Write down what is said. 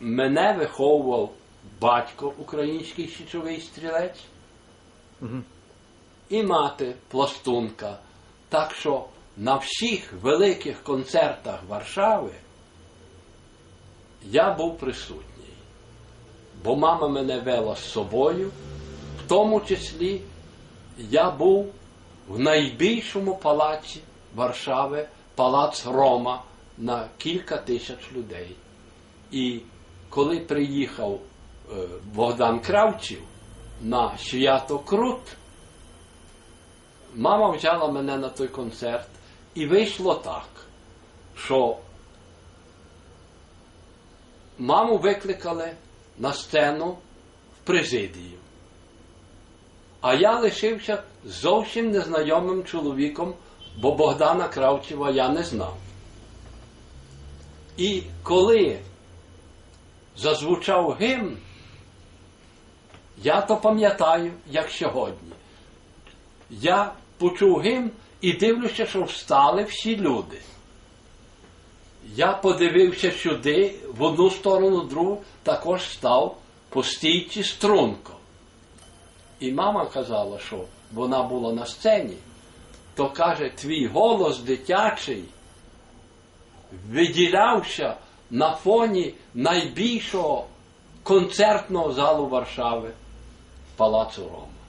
мене виховував батько український січовий стрілець і мати пластунка. Так що на всіх великих концертах Варшави я був присутній. Бо мама мене вела з собою, в тому числі я був в найбільшому палаці Варшави, палац Рома на кілька тисяч людей. І коли приїхав е, Богдан Кравчів на свято Крут, мама взяла мене на той концерт, і вийшло так, що маму викликали на сцену в президію. А я лишився зовсім незнайомим чоловіком, бо Богдана Кравчева я не знав. І коли зазвучав гімн, я то пам'ятаю, як сьогодні. Я почув гімн і дивлюся, що встали всі люди. Я подивився сюди, в одну сторону, в другу, також став по стійці струнко. І мама казала, що вона була на сцені, то каже, твій голос дитячий виділявся на фоні найбільшого концертного залу Варшави Палацу Рома.